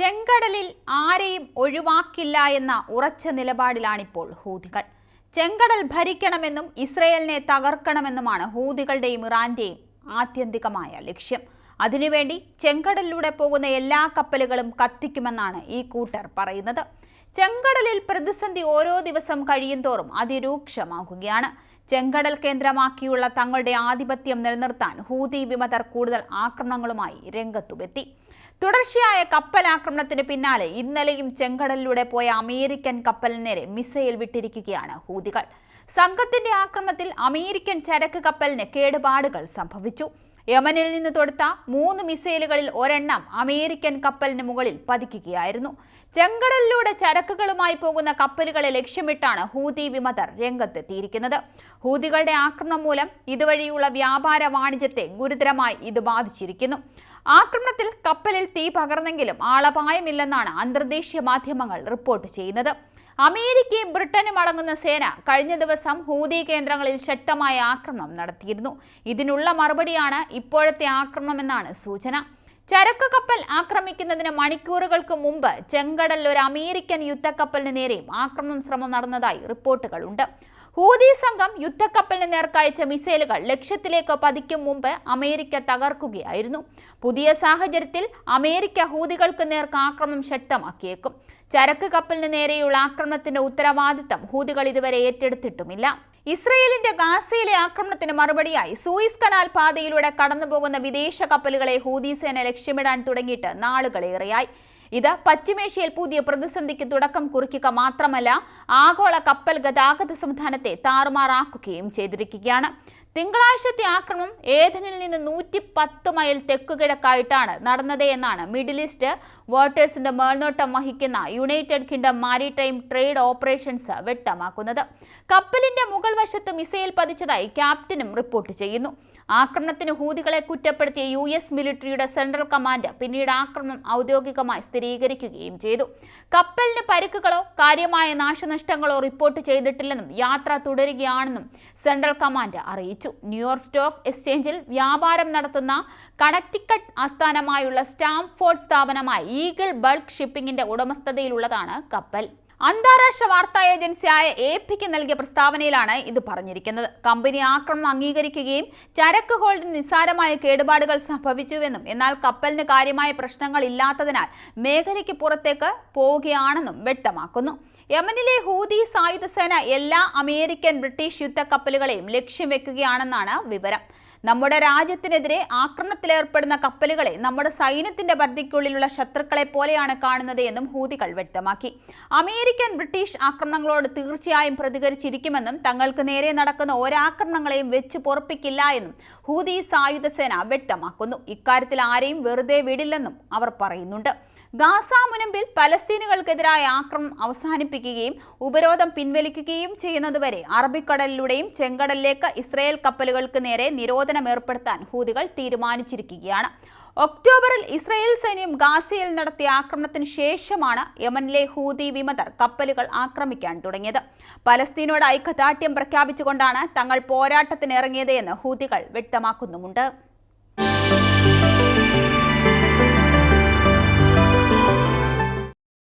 ചെങ്കടലിൽ ആരെയും ഒഴിവാക്കില്ല എന്ന ഉറച്ച നിലപാടിലാണിപ്പോൾ ഹൂതികൾ. ചെങ്കടൽ ഭരിക്കണമെന്നും ഇസ്രയേലിനെ തകർക്കണമെന്നുമാണ് ഹൂതികളുടെയും ഇറാന്റെയും ആത്യന്തികമായ ലക്ഷ്യം. അതിനുവേണ്ടി ചെങ്കടലിലൂടെ പോകുന്ന എല്ലാ കപ്പലുകളും കത്തിക്കുമെന്നാണ് ഈ കൂട്ടർ പറയുന്നത്. ചെങ്കടലിൽ പ്രതിസന്ധി ഓരോ ദിവസം കഴിയുന്തോറും അതിരൂക്ഷമാകുകയാണ്. ചെങ്കടൽ കേന്ദ്രമാക്കിയുള്ള തങ്ങളുടെ ആധിപത്യം നിലനിർത്താൻ ഹൂതി വിമതർ കൂടുതൽ ആക്രമണങ്ങളുമായി രംഗത്തുമെത്തി. തുടർച്ചയായ കപ്പൽ ആക്രമണത്തിന് പിന്നാലെ ഇന്നലെയും ചെങ്കടലിലൂടെ പോയ അമേരിക്കൻ കപ്പലിന് നേരെ മിസൈൽ വിട്ടിരിക്കുകയാണ് ഹൂതികൾ. സംഘത്തിന്റെ ആക്രമണത്തിൽ അമേരിക്കൻ ചരക്ക് കപ്പലിന് കേടുപാടുകൾ സംഭവിച്ചു. യമനിൽ നിന്ന് തൊടുത്ത മൂന്ന് മിസൈലുകളിൽ ഒരെണ്ണം അമേരിക്കൻ കപ്പലിന് മുകളിൽ പതിക്കുകയായിരുന്നു. ചെങ്കടലിലൂടെ ചരക്കുകളുമായി പോകുന്ന കപ്പലുകളെ ലക്ഷ്യമിട്ടാണ് ഹൂതി വിമതർ രംഗത്തെത്തിയിരിക്കുന്നത്. ഹൂതികളുടെ ആക്രമണം മൂലം ഇതുവഴിയുള്ള വ്യാപാര വാണിജ്യത്തെ ഗുരുതരമായി ഇത് ബാധിച്ചിരിക്കുന്നു. ആക്രമണത്തിൽ കപ്പലിൽ തീ പകർന്നെങ്കിലും ആളപായമില്ലെന്നാണ് അന്തർദേശീയ മാധ്യമങ്ങൾ റിപ്പോർട്ട് ചെയ്യുന്നത്. അമേരിക്കയും ബ്രിട്ടനും അടങ്ങുന്ന സേന കഴിഞ്ഞ ദിവസം ഹൂതി കേന്ദ്രങ്ങളിൽ ശക്തമായ ആക്രമണം നടത്തിയിരുന്നു. ഇതിനുള്ള മറുപടിയാണ് ഇപ്പോഴത്തെ ആക്രമണമെന്നാണ് സൂചന. ചരക്ക് കപ്പൽ ആക്രമിക്കുന്നതിന് മണിക്കൂറുകൾക്ക് മുമ്പ് ചെങ്കടലിൽ ഒരു അമേരിക്കൻ യുദ്ധക്കപ്പലിന് നേരെയും ആക്രമണം ശ്രമം നടന്നതായി റിപ്പോർട്ടുകളുണ്ട്. ഹൂതി സംഘം യുദ്ധക്കപ്പലിന് നേർക്കയച്ച മിസൈലുകൾ ലക്ഷ്യത്തിലേക്ക് പതിക്കും മുമ്പ് അമേരിക്ക തകർക്കുകയായിരുന്നു. പുതിയ സാഹചര്യത്തിൽ അമേരിക്ക ഹൂതികൾക്ക് നേർക്ക് ആക്രമണം ശക്തമാക്കിയേക്കും. ചരക്ക് കപ്പലിന് നേരെയുള്ള ആക്രമണത്തിന്റെ ഉത്തരവാദിത്തം ഹൂതികൾ ഇതുവരെ ഏറ്റെടുത്തിട്ടുമില്ല. ഇസ്രയേലിന്റെ ഗാസയിലെ ആക്രമണത്തിന് മറുപടിയായി സൂയിസ് കനാൽ പാതയിലൂടെ കടന്നുപോകുന്ന വിദേശ കപ്പലുകളെ ഹൂതി സേന ലക്ഷ്യമിടാൻ തുടങ്ങിയിട്ട് നാളുകളേറെയായി. ഇത് പശ്ചിമേഷ്യയിൽ പുതിയ പ്രതിസന്ധിക്ക് തുടക്കം കുറിക്കുക മാത്രമല്ല ആഗോള കപ്പൽ ഗതാഗത സംവിധാനത്തെ താറുമാറാക്കുകയും ചെയ്തിരിക്കുകയാണ്. തിങ്കളാഴ്ചത്തെ ആക്രമണം ഏതനിൽ നിന്ന് നൂറ്റി പത്ത് മൈൽ തെക്കുകിഴക്കായിട്ടാണ് നടന്നത് എന്നാണ് മിഡിൽ ഈസ്റ്റ് വോട്ടേഴ്സിന്റെ മേൽനോട്ടം വഹിക്കുന്ന United Kingdom maritime trade operations വ്യക്തമാക്കുന്നത്. കപ്പലിന്റെ മുകൾ വശത്ത് മിസൈൽ പതിച്ചതായി ക്യാപ്റ്റനും റിപ്പോർട്ട് ചെയ്യുന്നു. ആക്രമണത്തിന് ഹൂതികളെ കുറ്റപ്പെടുത്തിയ യു എസ് മിലിറ്ററിയുടെ സെൻട്രൽ കമാൻഡ് പിന്നീട് ആക്രമണം ഔദ്യോഗികമായി സ്ഥിരീകരിക്കുകയും ചെയ്തു. കപ്പലിന് പരിക്കുകളോ കാര്യമായ നാശനഷ്ടങ്ങളോ റിപ്പോർട്ട് ചെയ്തിട്ടില്ലെന്നും യാത്ര തുടരുകയാണെന്നും സെൻട്രൽ കമാൻഡ് അറിയിച്ചു. ന്യൂയോർക്ക് സ്റ്റോക്ക് എക്സ്ചേഞ്ചിൽ വ്യാപാരം നടത്തുന്ന കണക്റ്റിക്കട്ട് ആസ്ഥാനമായുള്ള സ്റ്റാംഫോർഡ് സ്ഥാപനമായ ഈഗിൾ ബൾക്ക് ഷിപ്പിംഗിന്റെ ഉടമസ്ഥതയിലുള്ളതാണ് കപ്പൽ. അന്താരാഷ്ട്ര വാർത്താ ഏജൻസിയായ എ പിക്ക് നൽകിയ പ്രസ്താവനയിലാണ് ഇത് പറഞ്ഞിരിക്കുന്നത്. കമ്പനി ആക്രമണം അംഗീകരിക്കുകയും ചരക്ക് ഹോൾഡിന് നിസ്സാരമായ കേടുപാടുകൾ സംഭവിച്ചുവെന്നും എന്നാൽ കപ്പലിന് കാര്യമായ പ്രശ്നങ്ങൾ ഇല്ലാത്തതിനാൽ മേഖലയ്ക്ക് പുറത്തേക്ക് പോവുകയാണെന്നും വ്യക്തമാക്കുന്നു. യമനിലെ ഹൂതി സായുധ സേന എല്ലാ അമേരിക്കൻ ബ്രിട്ടീഷ് യുദ്ധക്കപ്പലുകളെയും ലക്ഷ്യം വെക്കുകയാണെന്നാണ് വിവരം. നമ്മുടെ രാജ്യത്തിനെതിരെ ആക്രമണത്തിലേർപ്പെടുന്ന കപ്പലുകളെ നമ്മുടെ സൈന്യത്തിന്റെ പരിധിക്കുള്ളിലുള്ള ശത്രുക്കളെ പോലെയാണ് കാണുന്നത് എന്നും ഹൂതികൾ വ്യക്തമാക്കി. അമേരിക്കൻ ബ്രിട്ടീഷ് ആക്രമണങ്ങളോട് തീർച്ചയായും പ്രതികരിച്ചിരിക്കുമെന്നും തങ്ങൾക്ക് നേരെ നടക്കുന്ന ഒരാക്രമണങ്ങളെയും വെച്ച് പൊറപ്പിക്കില്ല എന്നും ഹൂതി സായുധ സേന വ്യക്തമാക്കുന്നു. ഇക്കാര്യത്തിൽ ആരെയും വെറുതെ വിടില്ലെന്നും അവർ പറയുന്നുണ്ട്. ഗാസ മുനമ്പിൽ പലസ്തീനുകൾക്കെതിരായ ആക്രമണം അവസാനിപ്പിക്കുകയും ഉപരോധം പിൻവലിക്കുകയും ചെയ്യുന്നതുവരെ അറബിക്കടലിലൂടെയും ചെങ്കടലിലേക്ക് ഇസ്രയേൽ കപ്പലുകൾക്ക് നേരെ നിരോധനം ഏർപ്പെടുത്താൻ ഹൂതികൾ തീരുമാനിച്ചിരിക്കുകയാണ്. ഒക്ടോബറിൽ ഇസ്രയേൽ സൈന്യം ഗാസയിൽ നടത്തിയ ആക്രമണത്തിന് ശേഷമാണ് യമനിലെ ഹൂതി വിമതർ കപ്പലുകൾ ആക്രമിക്കാൻ തുടങ്ങിയത്. പലസ്തീനോട് ഐക്യദാർഢ്യം പ്രഖ്യാപിച്ചുകൊണ്ടാണ് തങ്ങൾ പോരാട്ടത്തിന് എന്ന് ഹൂതികൾ വ്യക്തമാക്കുന്നുമുണ്ട്.